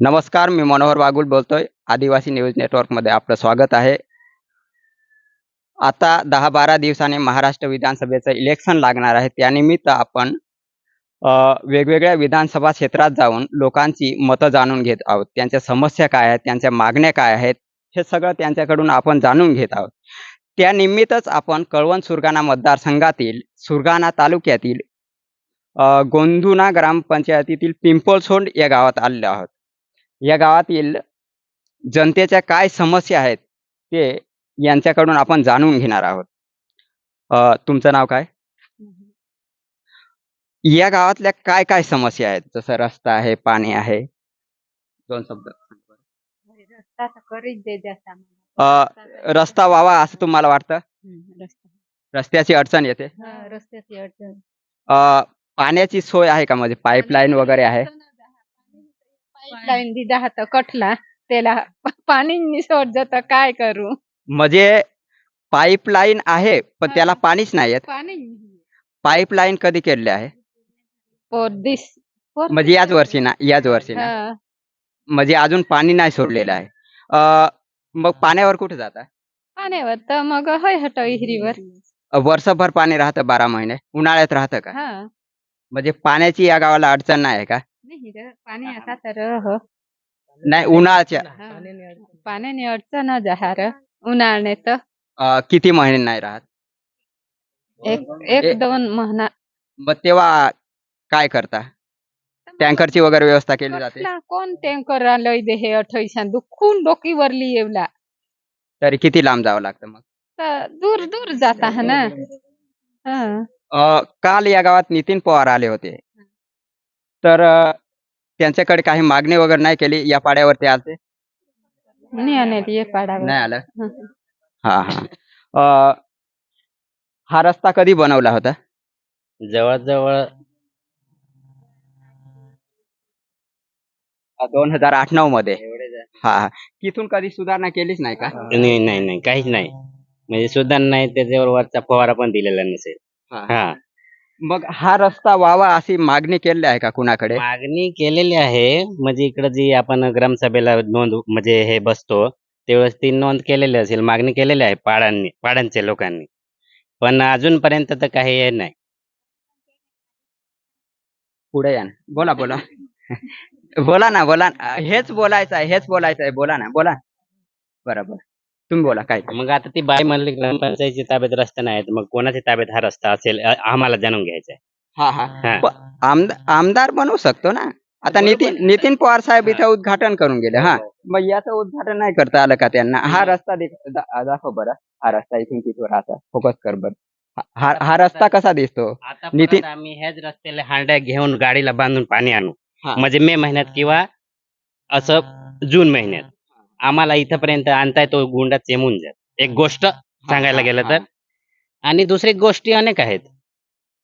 नमस्कार मी मनोहर बागुल बोलतोय. आदिवासी न्यूज नेटवर्कमध्ये आपलं स्वागत आहे. आता दहा बारा दिवसांनी महाराष्ट्र विधानसभेचं इलेक्शन लागणार आहे. त्यानिमित्त आपण वेगवेगळ्या विधानसभा क्षेत्रात जाऊन लोकांची मतं जाणून घेत आहोत. त्यांच्या समस्या काय आहेत त्यांच्या मागण्या काय आहेत हे सगळं त्यांच्याकडून आपण जाणून घेत आहोत. त्यानिमित्तच आपण कळवण सुरगाणा मतदारसंघातील सुरगाणा तालुक्यातील गोंधुना ग्रामपंचायतीतील पिंपळसोंड या गावात आलेलो आहोत. या गावातील जनतेच्या काय समस्या आहेत ते यांच्याकडून आपण जाणून घेणार आहोत. तुमचं नाव काय? या गावातल्या काय काय समस्या आहेत? जसं रस्ता आहे पाणी आहे. दोन शब्द. रस्ता व्हावा असं तुम्हाला वाटतं? रस्त्याची अडचण येते? रस्त्याची अडचण. अ, पाण्याची सोय आहे का? म्हणजे पाईपलाईन वगैरे आहे? पाईपलाईन दिदा हात कटला त्याला पाणी निसोड जात काय करू? म्हणजे पाईपलाईन आहे पण त्याला पाणीच नाही येत. पाणी पाईपलाईन कधी केलेली आहे? पोर दिस पोर- म्हणजे याच वर्षी ना याच वर्षी ना. हा, म्हणजे अजून पाणी नाही सोडलेलं आहे. अ, मग पाण्यावर कुठे जाता? पाण्यावर तर मग होय हट हिरीवर वर्षभर पाणी राहतं बारा महिने. उन्हाळ्यात राहतं का? हा. म्हणजे पाण्याची या गावाला अडचण नाही आहे का? नाही रे, पाणी आता तर हो. नाही उन्हाळ्याच्या. हा. पाण्याने अडचण. जहार. उन्हाळ्यात अ, किती महिने नाही राहत? एक ए- एक. दोन महिना. मग तेव्हा काय करता? टँकरची वगैरे व्यवस्था केली जाते? कसला कोण टँकर आलंय दे हे अठ्ठावीस दुखून डोकी वरली येवला. तरी किती लांब जावं लागतं मग? तर दूर दूर जाता है ना. हा. अ, काल या गावात नितीन पवार आले होते. तर अ, त्यांच्याकडे काही मागणी वगैरे नाही केली या पाड्यावरती आलते? नाही आणली ये पाडावर. नाही आलं? हं. हा हा. अ, हा रस्ता कधी बनवला होता? जवळजवळ दोन हजार आठ नऊ मध्ये हा हा. तिथून कधी सुधारणा केलीच नाही का? नाही नाही नाही. काहीच नाही. म्हणजे सुद्धा नाही त्याच्यावर वरचा फवारा पण दिलेला नसेल. हा. हा. मग हा रस्ता व्हावा अशी मागणी केली आहे का कुणाकडे? मागणी केलेली आहे. म्हणजे इकडं जी आपण ग्रामसभेला नोंद म्हणजे हे बसतो त्यावेळेस ती नोंद केलेली असेल मागणी केलेली आहे पाडांनी पाडांच्या लोकांनी. पण अजूनपर्यंत तर काही हे नाही. पुढे या ना. बोला बोला. बोला ना बोला ना. हेच बोलायचं आहे हेच बोलायचं आहे. बोला ना बोला. बरोबर तुम्ही बोला काय. मग आता ती बाई म्हणली ग्रामपंचायतीच्या ताब्यात रस्ता नाही तर मग कोणाच्या ताब्यात हा रस्ता असेल अ- आम्हाला जाणून घ्यायचा आहे. हा हा. हा. प- आमदार आमदार बनवू शकतो ना? आता नितीन नितीन पवार साहेब इथं उद्घाटन करून गेले हा. मग याचं उद्घाटन नाही करता आलं का त्यांना? हा रस्ता दा- दाखव बरं. हा रस्ता इथून तिथवर राहता फोकस कर बरं. हा- हा हा रस्ता कसा दिसतो? आता नितीन- आम्ही ह्याच रस्त्याला हांड्या घेऊन गाडीला बांधून पाणी आणू. हा. म्हणजे मे महिन्यात किंवा असं जून महिन्यात. आम्हाला इथपर्यंत आणताय तो गुंडा चेमून जात एक गोष्ट सांगायला गेलं तर आणि दुसरी गोष्टी अनेक आहेत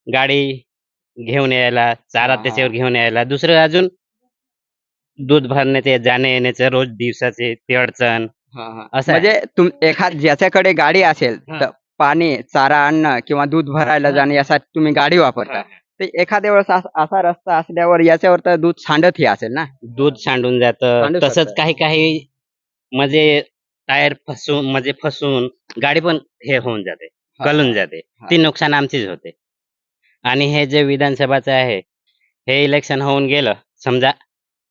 गाडी घेऊन यायला चारा. त्याच्यावर घेऊन यायला दुसरं अजून दूध भरण्याचे जाणे येण्याचं रोज दिवसाचे ते अडचण हा, हा. असं. म्हणजे तुम एखाद ज्याच्याकडे गाडी असेल. तर पाणी चारा आणणं किंवा दूध भरायला. जाणं यासाठी तुम्ही गाडी वापरता ते एखाद्या वेळेस अस- रस्ता असल्यावर याच्यावर तर दूध सांडतही असेल ना दूध सांडून जातं तसंच. काही काही म्हणजे टायर फसून म्हणजे फसून गाडी पण हे होऊन जाते हा. गलून जाते. ती नुकसान आमचीच होते आणि हे जे विधानसभाचं आहे हे इलेक्शन होऊन गेलं समजा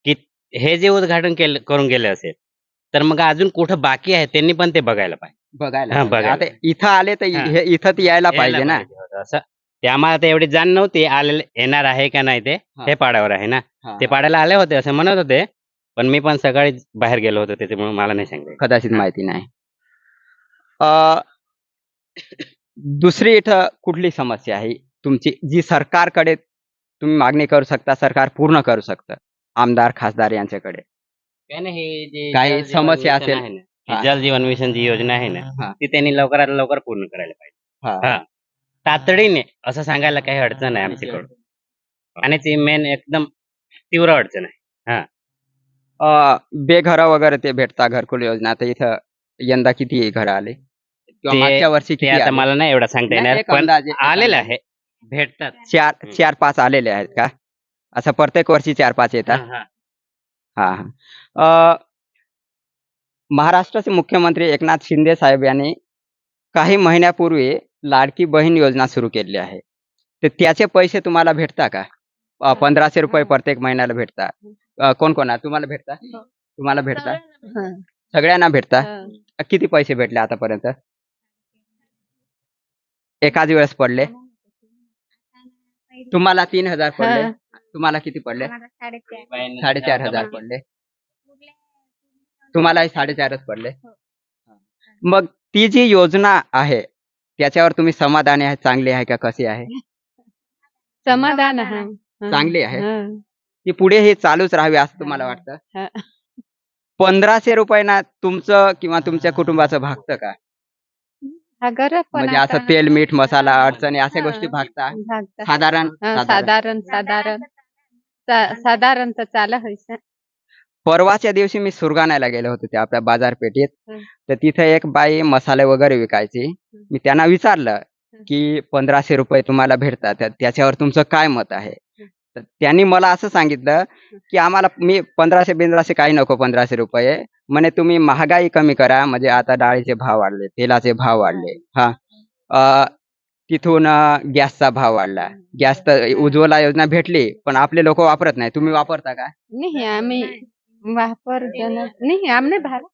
की हे जे उद्घाटन केलं करून गेले असेल तर मग अजून कुठं बाकी आहे त्यांनी पण ते बघायला पाहिजे बघायला हा, पाहिजे. बघायला. आता इथं आले तर हा. हे- इथं ती यायला पाहिजे यायला ना होतं असं ते आम्हाला तर एवढी जाण नव्हती आले येणार आहे का नाही ते हा. हे पाड्यावर आहे ना हा, ते. पाड्याला आले होते असं म्हणत होते पण मी पण सकाळी बाहेर गेलो होतो त्याच्यामुळे मला नाही सांगितलं कदाचित माहिती नाही अ, दुसरी इथं कुठली समस्या आहे तुमची जी सरकारकडे तुम्ही मागणी करू शकता सरकार पूर्ण करू शकतं आमदार खासदार यांच्याकडे काय नाही हे जे काही जल जीवन समस्या मिशन असेल. आहे ना, ही हा. जल जीवन मिशन जी योजना आहे हा. ना ती त्यांनी लवकरात लवकर पूर्ण करायला पाहिजे हा. हा. तातडीने असं सांगायला काही अडचण आहे आमच्याकडून आणि ती मेन एकदम तीव्र अडचण आहे अ, बेघर वगैरे ते भेटता घरकुल योजना. तर इथं यंदा किती घर आले? किंवा मागच्या वर्षी ते किती आता आले? मला नाही एवढा सांगता नाही, येणार एक पण अंदाजे- एक आलेलं. आहे. भेटतात. चार. चार पाच आलेले आहेत का? असं प्रत्येक वर्षी चार पाच येतात? हा, हा. हा हा. अ, महाराष्ट्राचे मुख्यमंत्री एकनाथ शिंदे साहेब यांनी काही महिन्यापूर्वी लाडकी बहीण योजना सुरू केलेली आहे. तर त्याचे पैसे तुम्हाला भेटता का? अ, पंधराशे रुपये प्रत्येक महिन्याला भेटता अ, कोण कोणा तुम्हाला भेटता? तुम्हाला भेटता? हं, सगळ्यांना भेटता? हं. किती पैसे भेटले आतापर्यंत? एकाच वेळेस पडले? तुम्हाला तीन हजार पडले? हं. तुम्हाला किती पडले? साडेचार. हजार पडले. तुम्हालाही साडेचारच पडले. मग ती जी योजना आहे त्याच्यावर तुम्ही समाधानी आहे चांगली आहे का कशी आहे? समाधान आहे. हं. चांगली आहे? हं. ती पुढे हे चालूच राहावी असं तुम्हाला वाटतं. पंधराशे रुपयांना तुमचं किंवा तुमच्या कुटुंबाचं भागतं का? म्हणजे असं तेल मीठ मसाला अडचणी अशा. गोष्टी भागता. साधारण साधारण. साधारण साधारण. तर चाल परवाच्या दिवशी मी सुरगाण्याला गेलो होतो त्या आपल्या बाजारपेठेत. तर तिथे एक बाई मसाले वगैरे विकायची. मी त्यांना विचारलं की पंधराशे रुपये तुम्हाला भेटतात त्याच्यावर तुमचं काय मत आहे? तर त्यांनी मला असं सांगितलं की आम्हाला मी पंधराशे बिंद्राशे काही नको पंधराशे रुपये. म्हणे तुम्ही महागाई कमी करा. म्हणजे आता डाळीचे भाव वाढले तेलाचे भाव वाढले. हा. तिथून गॅसचा भाव वाढला. गॅस तर उज्ज्वला योजना भेटली पण आपले लोक वापरत नाही. तुम्ही वापरता का? नाही आम्ही वापर नाही भारत.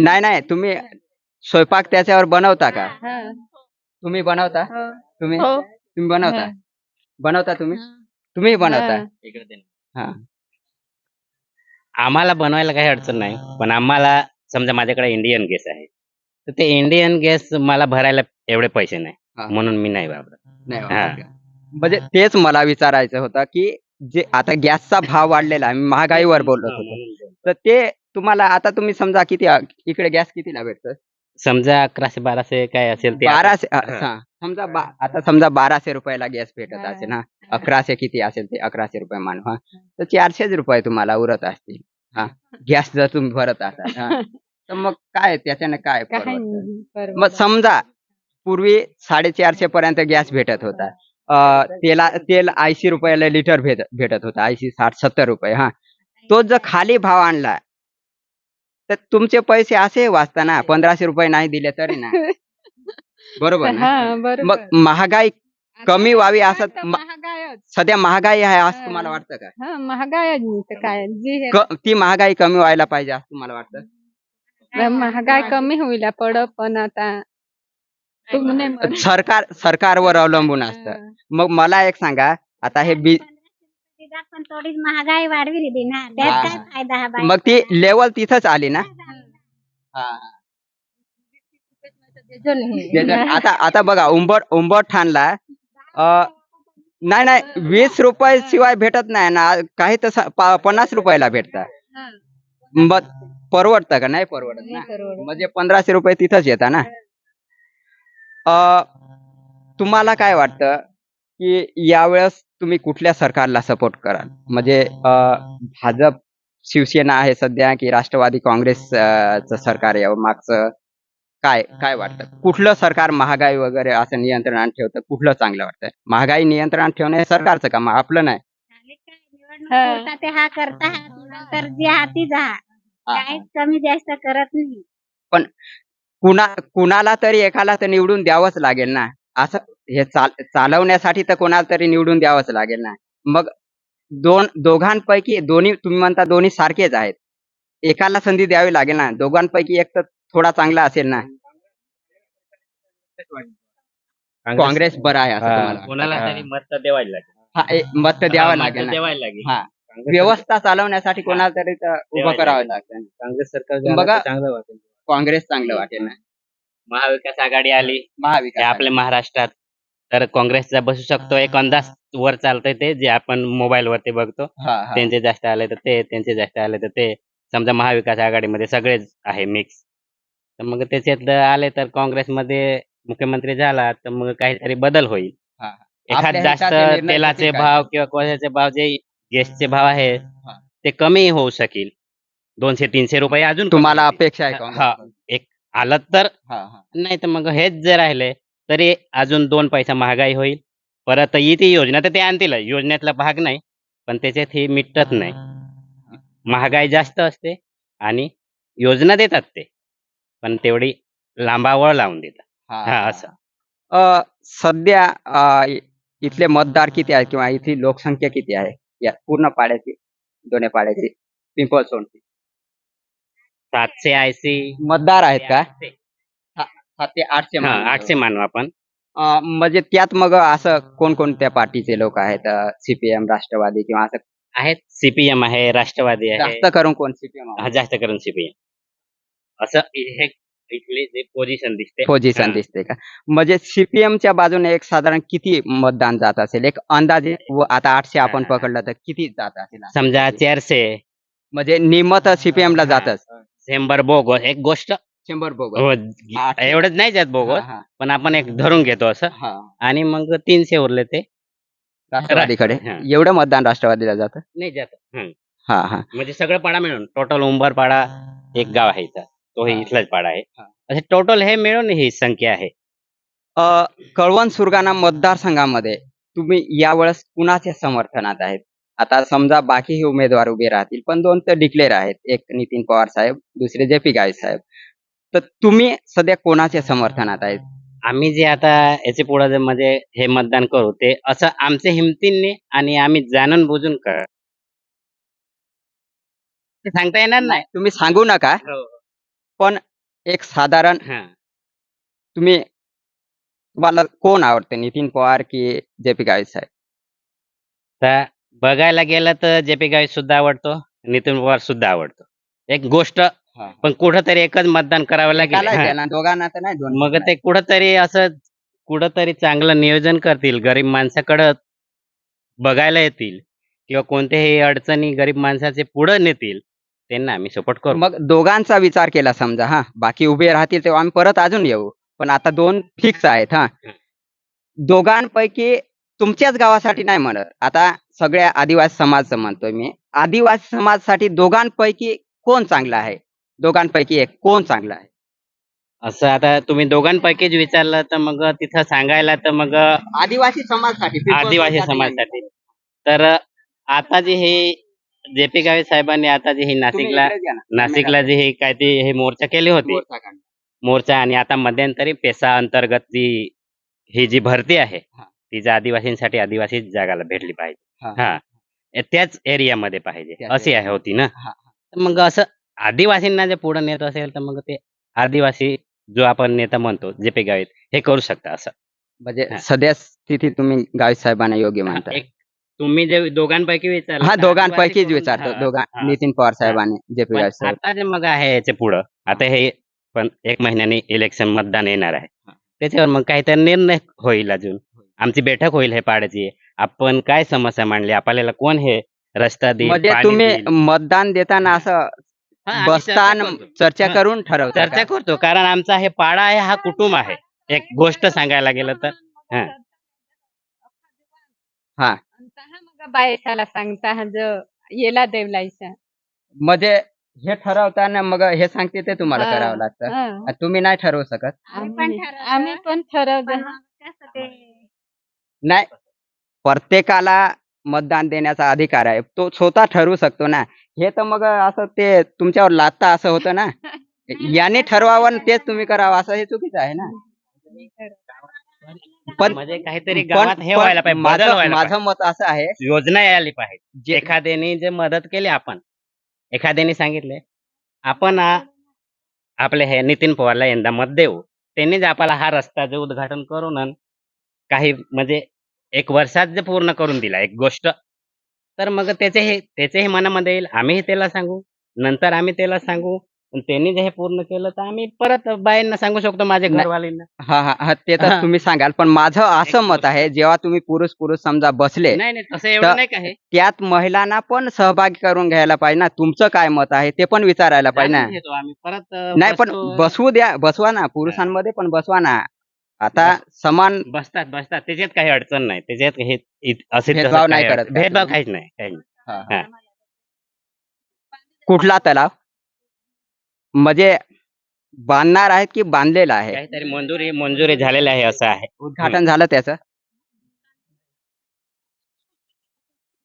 नाही. नाही तुम्ही स्वयंपाक त्याच्यावर बनवता का? हा. तुम्ही बनवता? हो. तुम्ही? हो. तुम्ही बनवता. बनवता तुम्ही? तुम्ही बनवता? हा. हा. आम्हाला बनवायला काही अडचण नाही पण आम्हाला समजा माझ्याकडे इंडियन गॅस आहे तर ते इंडियन गॅस मला भरायला एवढे पैसे नाही हा. म्हणून मी नाही वापरत. नाही हा. वापरत? म्हणजे तेच मला विचारायचं होतं की जे आता गॅसचा भाव वाढलेला आहे मी महागाईवर बोलत होतो. तर ते तुम्हाला आता तुम्ही समजा किती इकडे गॅस कितीला भेटतं समजा अकराशे बाराशे काय असेल ते बाराशे हा, हा. समजा बा- आता समजा बाराशे रुपयाला गॅस भेटत. असेल ना अकराशे किती असेल ते अकराशे रुपये मानू हा. तर चारशेच रुपये तुम्हाला उरत असतील हा. गॅस जर तुम्ही भरत असाल हा. तर मग काय त्याच्याने काय. मग समजा पूर्वी साडेचारशे पर्यंत गॅस भेटत होता. तेला तेल ऐंशी रुपयाला लिटर भेट भेटत होता ऐंशी साठ सत्तर रुपये हा. तो जर खाली भाव आणला तर तुमचे पैसे असे वाचता ना पंधराशे रुपये नाही दिले तरी ना. बरोबर ना? हा बरोबर. मग महागाई कमी व्हावी असं आता म- महागायच सध्या महागाई आहे असं हा. तुम्हाला वाटतं का? हा महागायच नाही तर काय जी हे क- ती महागाई कमी व्हायला पाहिजे असं तुम्हाला वाटतं? महागाई कमी होईल पड पण आता. सरकार सरकारवर अवलंबून असतं. मग मला एक सांगा आता हे बी पण थोडीच महागाई वाढविली ती ना त्यात हा. काय फायदा हा बाई? मग ती लेवल तिथंच आली ना? हा. त्याच्यात आता आता बघा उंबर उंबर ठाणला अं, नाही नाही वीस रुपये शिवाय भेटत नाही ना. काही तर स- पा- पन्नास रुपयाला भेटतात मग परवडतं का? नाही परवडत ना. परवडत. म्हणजे पंधराशे रुपये तिथंच येतात ना. अं, तुम्हाला काय वाटतं की यावेळेस तुम्ही कुठल्या सरकारला सपोर्ट कराल? म्हणजे अं, भाजप शिवसेना आहे सध्या की राष्ट्रवादी काँग्रेस अं, चं सरकार आहे मागचं? काय काय वाटतं? कुठलं सरकार महागाई वगैरे असं नियंत्रणात ठेवतं कुठलं चांगलं वाटतं? महागाई नियंत्रणात ठेवणं हे सरकारचं काम आहे, आपलं नाही. झाले काय निवडणूक हा. पुरता ते हा करता हा नंतर जे हा हा. काहीच कमी जास्त करत नाही. कुणा कुणाला तरी एकाला तर निवडून द्यावंच लागेल ना. असं हे चाल चालवण्यासाठी तर कोणाला तरी निवडून द्यावंच लागेल ना. मग दोन दोघांपैकी दोन्ही तुम्ही म्हणता दोन्ही सारखेच आहेत. एकाला संधी द्यावी लागेल ना. दोघांपैकी एक तर थोडा चांगला असेल ना. काँग्रेस बरं आहे असं हा, तुम्हाला वाटतं कोणाला का? तरी मत तर द्यावायला लागेल. हा, ए, मत तर द्यावं हा, मत लागेल तर ना. द्यावायला लागेल. हा. काँग्रेस व्यवस्था चालवण्यासाठी कोणाला तरी तर उभं करावं लागेल. लागतं काँग्रेस सरकार बघा. चांगलं वाटेल. काँग्रेस चांगलं वाटेल ना. महाविकास आघाडी आली. हे महाविकास आपल्या महाराष्ट्रात तर काँग्रेसचा बसू शकतो. एक अंदाज वर चालतंय ते जे आपण मोबाईल वरती बघतो. हा, हा. त्यांचे जास्त आले तर ते त्यांचे जास्त आले तर ते. समजा महाविकास आघाडीमध्ये सगळेच आहे मिक्स तर मग त्याच्यात आले तर काँग्रेसमध्ये मुख्यमंत्री झाला तर मग काहीतरी बदल होईल हा. एखाद आपल्या जास्त निर्णय तेलाचे काय? भाव किंवा कोळ्याचे भाव जे गॅसचे भाव आहे हा. ते कमी होऊ शकेल दोनशे तीनशे रुपये अजून कमी तुम्हाला होतील. अपेक्षा आहे हा, काँग्रेसकडून? एक आलं तर हा, हा. नाही तर मग हेच जे राहिले तरी अजून दोन पैसा महागाई होईल परत येते योजना तर ते आणतील योजनेतला भाग नाही पण त्याच्यात हे मिटत नाही महागाई जास्त असते आणि योजना देतात ते पण तेवढी लांबावळ लावून देतात. हा असं. अ, सध्या अ, इ- इथले मतदार किती आहेत किंवा इथली लोकसंख्या किती आहे? या पूर्ण पाड्याची दोन्ही पाड्याची पिंपळसोंडची सातशे ऐंशी. मतदार आहेत का? ते- सात ते आठशे हा, माणूस. आठशे मानू आपण. अ, म्हणजे त्यात मग असं कोणकोणत्या पार्टीचे लोक आहेत? सीपीएम राष्ट्रवादी किंवा असं आहेत. सीपीएम आहे राष्ट्रवादी आहे. जास्त करून कोण सीपीएम हा, जास्त करून सीपीएम असं हे इथली जे पोझिशन दिसते. पोझिशन. दिसते का? म्हणजे सीपीएमच्या बाजूने एक साधारण किती मतदान जात असेल? एक अंदाजे व आता आठशे आपण. पकडलं तर किती जात असेल? समजा चारशे. म्हणजे निम्म तर सीपीएम ला जातच. शंभर बोगस एक गोष्ट. शंभर बोगस. हो. एवढंच नाही जात हा, बोगस हा, पण आपण एक धरून घेतो असं. आणि मग तीनशे उरले ते. राष्ट्रवादीकडे. एवढं मतदान राष्ट्रवादीला जातं? नाही जात. हं. हा. म्हणजे सगळं पाडा मिळून टोटल उंबर पाडा एक गाव आहे इथं तो हे. हा. इथलाच पाडा आहे. हा. असे टोटल हे मिळून ही संख्या आहे. अ, कळवण सुरगाणा मतदारसंघामध्ये तुम्ही यावेळेस कुणाच्या समर्थनात आहेत? आता समजा बाकीही उमेदवार उभे राहतील पण दोन तर डिक्लेअर आहेत. एक नितीन पवार साहेब दुसरे जे पी गाय साहेब. तर तुम्ही सध्या कोणाच्या समर्थनात आहेत? आम्ही जे आता याचे पुढे जे म्हणजे हे मतदान करू ते असं आमच्या हिमतीने आणि आम्ही जाणून बुजून कर. ते सांगता येणार नाही. तुम्ही सांगू नका. पण एक साधारण हा. तुम्ही तुम्हाला कोण आवडते? नितीन पवार की जे पी गाय साहेब? तर बघायला गेलं तर जे पी गावी सुद्धा आवडतो नितीन पवार सुद्धा आवडतो. एक गोष्ट पण कुठंतरी एकच मतदान करावं लागेल. हा. दोघांना तर नाही दोन मग ते कुठंतरी असं कुठंतरी चांगलं नियोजन करतील. गरीब माणसाकडं बघायला येतील किंवा कोणत्याही अडचणी गरीब माणसाचे पुढे नेतील. त्यांना आम्ही सपोर्ट करू. मग दोघांचा विचार केला समजा हा. बाकी उभे राहतील तेव्हा आम्ही परत अजून येऊ. पण आता दोन फिक्स आहेत हा. दोघांपैकी तुमच्याच गावासाठी नाही म्हणत. आता सगळ्या आदिवासी समाजचं म्हणतोय मी. आदिवासी समाजसाठी दोघांपैकी कोण चांगला आहे? दोघांपैकी एक कोण चांगला आहे? असं आता तुम्ही दोघांपैकीच विचारलं तर मग तिथं सांगायला तर मग आदिवासी समाजसाठी आदिवासी समाजासाठी. तर आता जे हे जे पी गावे साहेबांनी आता जे हे नाशिकला नाशिकला जे हे काय ते हे मोर्चा केले होते. मोर्चा आणि आता मध्यंतरी पेसा अंतर्गत जी ही जी भरती आहे हा. ती जी आदिवासींसाठी आदिवासी जागाला भेटली पाहिजे. हा. हा. ए- त्याच एरियामध्ये पाहिजे. त्याच अशी आहे होती ना? हा. तर मग असं आदिवासींना जे पुढे नेत असेल तर मग ते आदिवासी जो आपण नेता म्हणतो जे पी गावीत हे करू शकता असं. म्हणजे हा. सध्या स्थिती तुम्ही गावी साहेबांना योग्य मानता एक तुम्ही जे दोघांपैकी विचारलं हा दोघांपैकीच विचारतो दोघां. नितीन पवार साहेबांनी जे पी साहेब आता जे मग आहे याच्या पुढं आता हे पण एक महिन्याने इलेक्शन मतदान येणार आहे. त्याच्यावर मग काहीतरी निर्णय होईल अजून आमची बैठक होईल हे पाड्याची आपण काय समस्या मांडली आपल्याला कोण हे रस्ता देईल म्हणजे तुम्ही? मतदान देताना असं बसतान चर्चा. करून ठरवता चर्चा? करतो कारण आमचा हे पाडा आहे हा कुटुंब आहे एक गोष्ट सांगायला गेलं तर हा. हा. मग बायसाला सांगता हा जो येला देवलायचा म्हणजे हे ठरवताना मग हे सांगते ते तुम्हाला हा. करावं लागतं हा. आणि तुम्ही नाही ठरवू शकत आम्ही पण आम्ही ठरवलं. आम्ही पण ठरवलं पण मग कसं ते नाही प्रत्येकाला मतदान देण्याचा अधिकार आहे तो स्वतः ठरवू शकतो ना हे तर मग असं ते तुमच्यावर लादता असं होतं ना याने ठरवावं आणि तेच तुम्ही करावं असं हे चुकीचं आहे ना पण म्हणजे काहीतरी गावात हे व्हायला पाहिजे बदल माझं व्हायला माझं मत असं आहे पाहिजे. योजना यायला पाहिजे. जे एखाद्याने जे मदत केली आपण एखाद्याने सांगितले आपण आ- आपले हे नितीन पवारला यंदा मत देऊ. त्यांनीच आपल्याला हा रस्त्याचे उद्घाटन करून अन काही म्हणजे एक वर्षात जे पूर्ण करून दिला एक गोष्ट. तर मग त्याचे हे त्याचे हे मनामध्ये येईल. आम्हीही त्याला सांगू नंतर आम्ही त्याला सांगू. अन त्यांनी जे हे पूर्ण केलं तर आम्ही परत बाईंना सांगू शकतो माझ्या नाही. घरवालींना. हा हा हा ते तर हा. तुम्ही सांगाल पण माझं असं मत आहे जेव्हा तुम्ही पुरुष पुरुष समजा बसले नाही नाही तसं एवढं तर- नाही का हे त्यात महिलांना पण सहभागी करून घ्यायला पाहिजे ना. तुमचं काय मत आहे ते पण विचारायला पाहिजे ना. जाणून घेतो आम्ही. परत अं, नाही पण. बसवू द्या बसवा ना पुरुषांमध्ये पण बसवा ना. आता समान बसतात बसतात. त्याच्यात काही अडचण नाही. त्याच्यात हे इत- असे तसं भेदभाव नाही काही करत. अडचण- भेदभाव? काहीच नाही काही नाही. कुठला तलाव? म्हणजे बांधणार आहेत की बांधलेला आहे? काहीतरी मंजुरी मंजुरी झालेलं आहे असं आहे. उद्घाटन झालं त्याचं?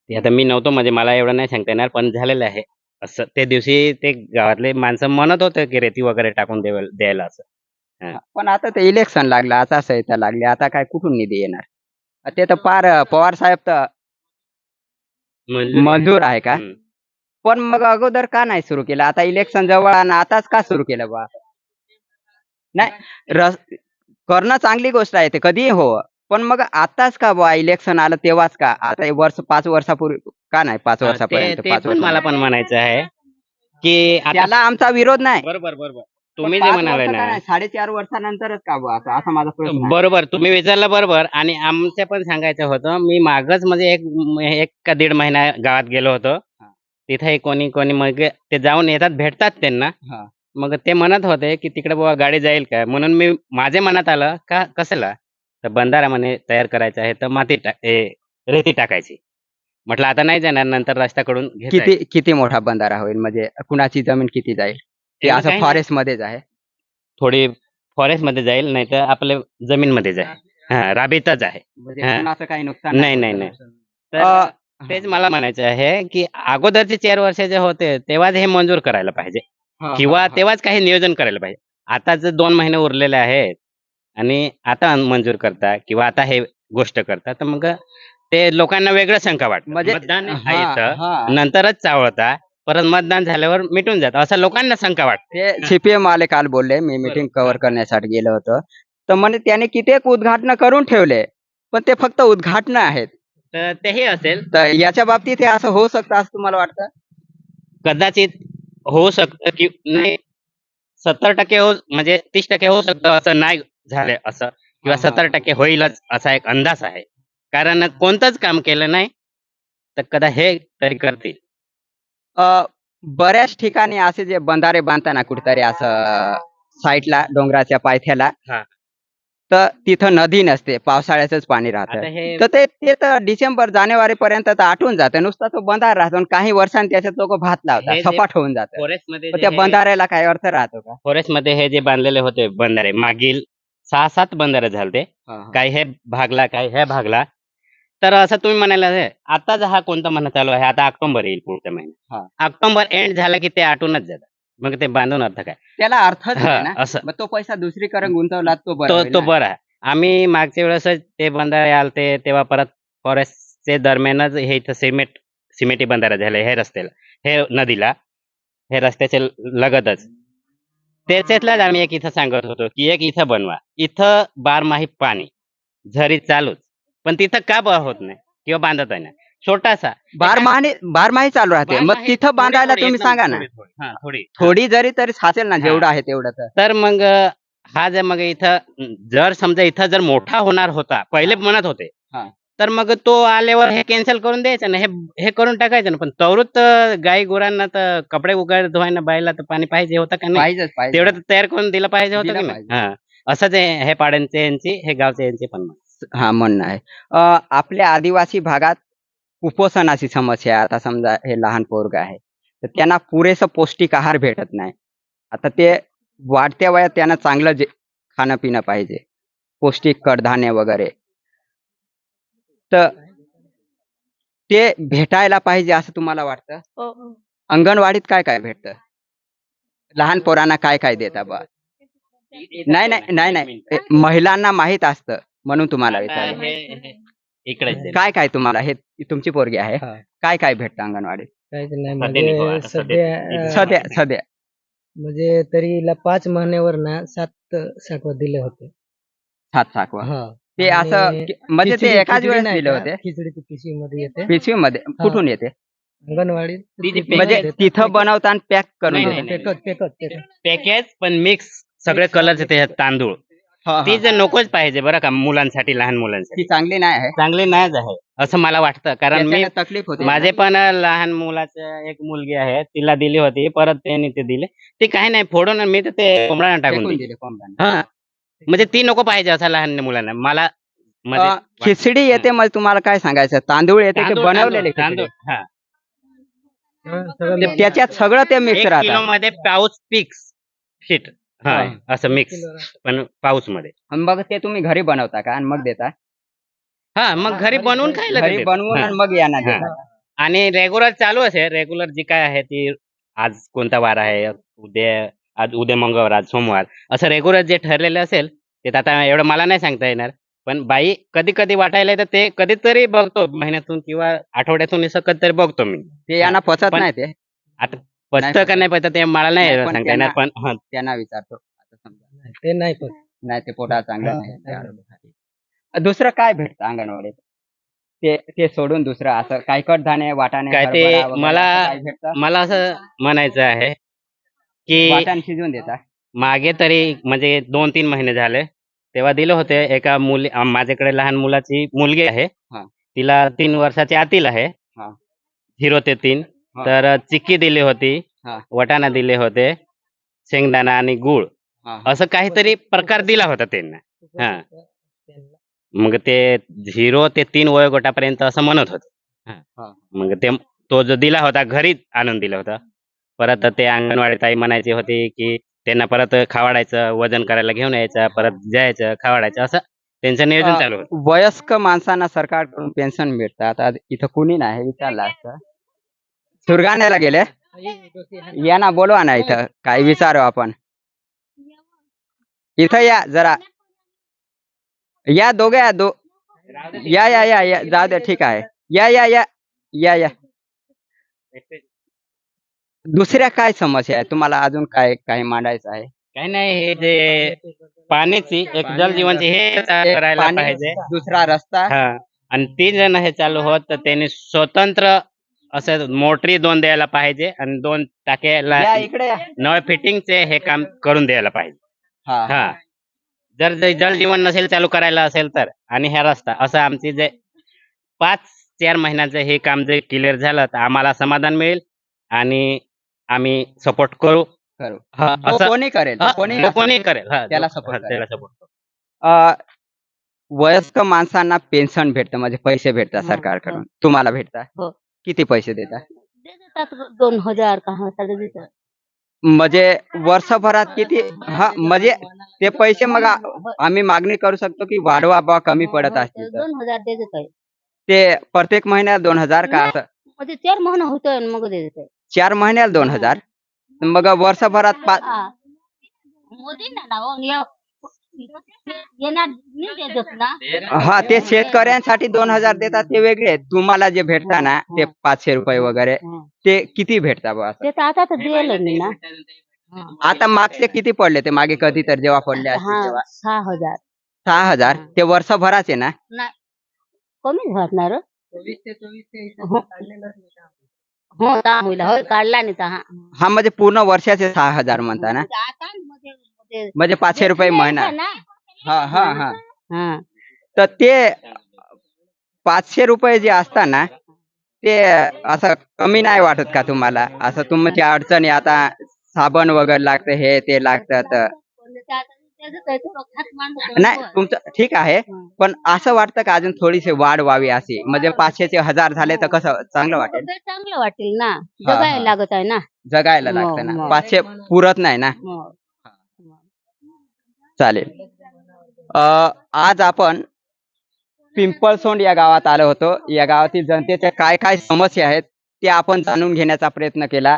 ते आता मी नव्हतो म्हणजे मला एवढं नाही सांगता येणार पण झालेलं आहे. असं ते दिवशी ते गावातले माणसं म्हणत होते की रेती वगैरे टाकून द्याव- द्यायला असं. पण आता ते इलेक्शन लागलं आचारसंहिता लागली आता काय कुठून निधी येणार? ते तर पार पवार साहेब तर मंजूर- मंजूर आहे का? हम्म. पण मग अगोदर का नाही सुरू केलं? आता इलेक्शन जवळ आणि आताच का सुरू केलं बा? नाही रस करणं चांगली गोष्ट आहे ते कधीही हो. पण मग आताच का बा इलेक्शन आलं तेव्हाच का? आता वर्ष पाच वर्षापूर्वी का नाही पाच वर्षापर्यंत पाच पण मला पण म्हणायचं आहे की त्याला आमचा विरोध नाही. बरोबर बरोबर. तुम्ही जे म्हणाले वर्ष ना. साडेचार वर्षानंतरच का बा? असं असा माझा प्रश्न. बरोबर तुम्ही विचारलं बरोबर. आणि आमचं पण सांगायचं होतं मी मागच म्हणजे एक एक का दीड महिना गावात गेलो होतो. तिथे कोणी कोणी मग ते जाऊन येतात भेटतात त्यांना. हा. मग ते म्हणत होते की तिकडे बाबा गाडी जाईल का? म्हणून मी माझ्या मनात आलं का कसला? तर बंधारा म्हणे तयार करायचा आहे तर माती टा ए, रेती टाकायची. म्हटलं आता नाही जाणार नंतर रस्त्याकडून घेता येईल. किती किती मोठा बंधारा होईल? म्हणजे कुणाची जमीन किती जाईल? ते एवढं असं काही फॉरेस्ट मध्येच आहे? थोडी फॉरेस्टमध्ये जाईल नाही तर आपल्या जमीन मध्ये जाईल. हा राबीतच आहे. म्हणजे हा. कुणाचं काही नुकसान नाही नाही नाही तर अ, तेच मला म्हणायचं आहे की अगोदरचे चार वर्ष जे होते तेव्हाच हे मंजूर करायला पाहिजे. किंवा. तेव्हाच काही नियोजन करायला पाहिजे. आता जे दोन महिने उरलेले आहेत आणि आता मंजूर करता किंवा आता हे गोष्ट करता तर मग ते लोकांना वेगळं शंका वाटत. म्हणजे मतदान. नंतरच चावळता परत मतदान झाल्यावर मिटून जात. असं लोकांना शंका वाटते. सीपीएम वाले काल बोलले मी मीटिंग कव्हर करण्यासाठी गेलो होतो. तर म्हणे त्याने कित्येक उद्घाटन करून ठेवले पण ते फक्त उद्घाटन आहेत. तर तेही असेल तर याच्या बाबतीत हे असं होऊ शकतं असं तुम्हाला वाटतं कदाचित होऊ शकतं की नाही सत्तर टक्के हो म्हणजे तीस टक्के होऊ शकतं असं नाही झालं असं किंवा हा, हा. सत्तर टक्के होईलच असा एक अंदाज आहे कारण कोणतंच काम केलं नाही तर कदा हे तरी करतील अ, बऱ्याच ठिकाणी असे जे बंधारे बांधताना कुठेतरी असं साईडला डोंगराच्या पायथ्याला हा. तर तिथं नदी नसते पावसाळ्याचंच पाणी राहतं. आता हे तर ते ते तर डिसेंबर जानेवारी पर्यंत तर आटून जातं. नुसता तो बंधारा राहतो आणि काही वर्षांनी त्याच्यात लोक भात हे लावतात जे- सपाट होऊन जातं. फॉरेस्टमध्ये त्या बंधाऱ्याला काय अर्थ राहतो का? फॉरेस्टमध्ये हे जे बांधलेले होते बंधारे मागील सहा सात बंधारे झालते. काही हे भागला काही हे भागला. तर असं तुम्ही म्हणायला हे, आताच हा कोणता महिना चालू आहे? आता ऑक्टोबर येईल पुढच्या हा. महिन्यात ऑक्टोबर एंड झाला की ते आटूनच जातात मग ते बांधून अर्थ काय? त्याला अर्थच हा, नाही ना. असं. मग तो पैसा दुसरीकडे गुंतवला तो बरा तो. बरा आहे. आम्ही मागच्या वेळेस ते बंधारे आलते तेव्हा परत फॉरेस्टचे दरम्यानच हे इथं सिमेंट सिमेंटी बंधारा झाले हे रस्त्याला हे नदीला हे रस्त्याच्या लगतच. त्याच्यातलाच आम्ही एक इथं सांगत होतो की एक इथं बनवा. इथं बारमाही पाणी झरी चालूच. पण तिथं का ब- होत नाही? किंवा बांधत आहे ना छोटासा. बारमाही बारमाही चालू राहते. मग बारमाही तिथं बांधायला थोडी, तुम्ही एकदम सांगा ना. थोडी- थोडी. हा, थोडी. थोडी जरी तरी साचेल ना. जेवढं आहे तेवढं तर. तर मग अं, हा जर मग इथं जर समजा इथं जर मोठा होणार होता पहिले म्हणत होते हा. तर मग तो आल्यावर हे कॅन्सल करून द्यायचं ना. हे हे करून टाकायचं ना. पण तवरूत गाई गुरांना तर कपडे उघड धुवायला बायला तर पाणी पाहिजे होतं का नाही? पाहिजेच पाहिजे तेवढं तर तयार करून दिलं पाहिजे होतं दिलं की नाही. हा. असंच हे हे पाड्यांचे यांची हे गावचे यांची पण मत. हा म्हणणं आहे. अ, आपल्या आदिवासी भागात कुपोषणाची समस्या आता समजा हे लहान पोरग आहे. तर त्यांना पुरेसं पौष्टिक आहार भेटत नाही. आता ते वाढत्या वयात त्यांना चांगलं जे खाणं पिणं पाहिजे. पौष्टिक कडधान्य वगैरे. तर ते भेटायला पाहिजे असं तुम्हाला वाटतं? अंगणवाडीत काय काय भेटतं? लहान पोरांना काय काय देता बा? नाही नाही नाही महिलांना माहीत असतं म्हणून तुम्हाला आता आहे. काय काय तुम्हाला हे तुमची पोरगी आहे? हा. काय काय भेटतं अंगणवाडीत? काहीच नाही सध्या म्हणजे आता सध्या सध्या- अं, सध्या सध्या. म्हणजे तरी हिला पाच महिन्यावर ना सात साठवा दिले होते. सात साखवा? हा. ते आणि असं कि- म्हणजे ते खिचडी- एकाच खिचडी वेळेस नाही दिले का? होते? खिचडी पिशवी मध्ये येते. पिशवी मध्ये कुठून येते? अंगणवाडी ती जी म्हणजे तिथं बनवता आणि पॅक करून नाही, देतात. नाही, पॅकेज पण मिक्स सगळे कलरचे ते तांदूळ. हा, हा. ती जर नकोच पाहिजे बरं का मुलांसाठी लहान मुलांसाठी. ती चांगली नाही आहे. चांगली नाहीच आहे असं मला वाटतं. कारण मी त्याच्याने तकलीफ होते. माझे पण लहान मुलाचं एक मुलगी आहे तिला दिली होती परत त्यांनी ते दिले. ते काही नाही फोडून मी तर ते कोंबड्याला टाकून फेकून दिले. दिले कोंबड्यांना. हा. म्हणजे ती नको पाहिजे असं लहान मुलांना. मला म्हणजे अ, खिचडी येते मग तुम्हाला काय सांगायचं? तांदूळ येते तांदूळ- बनवलेले तांदूळ खिचडी? हा. ते- त्याच्यात सगळं ते मिक्स एक किलो मध्ये पाऊस पिक्स फिट हा. असं मिक्स. पण पाऊसमध्ये आणि मग ते तुम्ही घरी बनवता का? आणि मग देता? हा मग घरी बनवून खायला घरी देतात. बनवून हा. आणि मग यांना हा. देता. आणि रेग्युलर चालू असेल रेग्युलर जी काय आहे ती आज कोणता वार आहे? उद्या आज उद्या मंगळवार आज सोमवार. असं रेग्युलर जे ठरलेलं असेल ते तर आता एवढं मला नाही सांगता येणार. पण बाई कधी कधी वाटायला येतं ते कधीतरी बघतो. महिन्यातून किंवा आठवड्यातून असं कधीतरी बघतो मी. ते यांना पचत पण- नाही ते. आता पचतं का नाही पचतं ते मला नाही नाही, पण सांगता येणार पण हं, त्यांना विचारतो आता समजा ते नाही पण नाही ते पोटा चांगलं नाही ते हा. आरोग्यासाठी. दुसरं काय भेटतं अंगणवाडीत ते ते सोडून दुसरं असं काही कडधान्य वाटाणे काय ते हरभरा वगैरे मला- असं काही भेटतं मला असं म्हणायचं आहे की वाटाण शिजवून देता मागे तरी म्हणजे दोन तीन महिने झाले तेव्हा दिलं होते एका मुली माझ्याकडे लहान मुलाची मुलगी आहे हा. तिला तीन वर्षाची आतील आहे हा. झिरो ते तीन हा. तर चिक्की दिली होती हा. वटाणा दिले होते शेंगदाणा आणि गुळ हा. असं काहीतरी प्रकार दिला होता त्यांना हा. मग ते झिरो ते तीन वयोगटापर्यंत असं म्हणत होते हा. हा. मग ते तो जो दिला होता घरीच आणून दिला होता परत ते अंगणवाडी ताई म्हणायची होती की त्यांना परत खावाडायचं वजन करायला घेऊन यायचं परत जायचं खावाडायचं असं त्यांचं नियोजन चालू होतं वयस्क माणसांना सरकारकडून पेन्शन मिळतात आता इथं कुणी नाही विचारलं असतं सुरगाण्याला गेले? यांना बोलवा ना इथं. काय विचारू आपण. इथं या जरा. या दोघे या दो या या या या. जाऊ दे ठीक आहे. या या या. या या. दुसऱ्या काय समस्या आहे? तुम्हाला अजून काय काय मांडायचं आहे? काही नाही हे जे पाण्याची एक जलजीवनची हे करायला पाहिजे. दुसरा रस्ता. हा. आणि तीन जण हे चालू होत तर त्यांनी स्वतंत्र असं मोटरी दोन द्यायला पाहिजे आणि दोन टाक्याला या इकडे या. नळ फिटिंगचे हे काम करून द्यायला पाहिजे. हा. हा. जर ते जलजीवन नसेल चालू करायला असेल तर. आणि हा रस्ता असं आमची जे पाच चार महिन्याचं हे काम जे क्लिअर झालं तर आम्हाला समाधान मिळेल आणि आम्ही सपोर्ट करू. करू. हा, तो असं कोणी करेल? तो हा, कोणी करेल? हा, त्याला जो- support हा, करेल. त्याला. अ, वयस्क माणसांना पेन्शन भेटतं म्हणजे पैसे भेटतात हो, सरकारकडून. तुम्हाला भेटतात? हो. किती पैसे देतात दे देतात दोन हज़ार का हा सगळे देतात म्हणजे वर्षभरात किती? हा म्हणजे ते पैसे मग आ- आम्ही मागणी करू शकतो की वाढवा बा कमी पडत असतील तर. दोन हज़ार दे देत आहे ते प्रत्येक महिन्यात दोन हज़ार का असं? म्हणजे चार महिना होतोय आणि मग दे देत आहे चार महिन्याला दोन हज़ार? मग वर्षभरात पाच मोदी ना ना हो, ये- येणार नाही देत ना हा ते शेतकऱ्यांसाठी दोन हजार देतात ते वेगळे आहेत. तुम्हाला जे भेटता ना ते पाचशे रुपये वगैरे. ते किती भेटता बा असं? ते तर आता तर दिलं मी ना. आता मागचे किती पडले ते? मागे कधी तर जेव्हा पडले असतील हा तेव्हा. सहा हजार. सहा हजार? ते वर्षभराचे ना? नाही. कमीच भरणार हो. हो. काढला नाही तर हा. हा म्हणजे पूर्ण वर्षाचे सहा हजार म्हणता ना? मध्ये म्हणजे पाचशे रुपये महिना. हा हा हा. हा. तर ते पाचशे रुपये जे असतात ना ते असं कमी नाही वाटत का तुम्हाला? असं तुमच्या अडचणी आता साबण वगैरे लागतं हे ते लागतं तर नाही तुमचं ठीक आहे पण असं वाटतं का अजून थोडीशी वाढ व्हावी अशी? म्हणजे पाचशेचे हजार झाले तर कसं चांगलं वाटेल? चांगलं वाटेल ना. जगायला लागत आहे ना. जगायला लागतं ना. पाचशे पुरत नाही ना. चालेल. आज आपण पिंपळसोंड या गावात आलो होतो. या गावातील जनतेच्या काय काय समस्या आहेत ते आपण जाणून घेण्याचा प्रयत्न केला.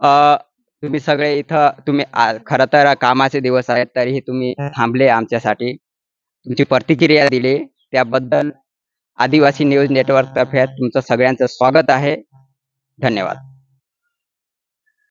अ, तुम्ही सगळे इथं तुम्ही खरं तर कामाचे दिवस आहेत तरीही तुम्ही थांबले आमच्यासाठी. तुमची प्रतिक्रिया दिली. त्याबद्दल आदिवासी न्यूज नेटवर्क तर्फे तुमचं सगळ्यांचं स्वागत आहे. धन्यवाद.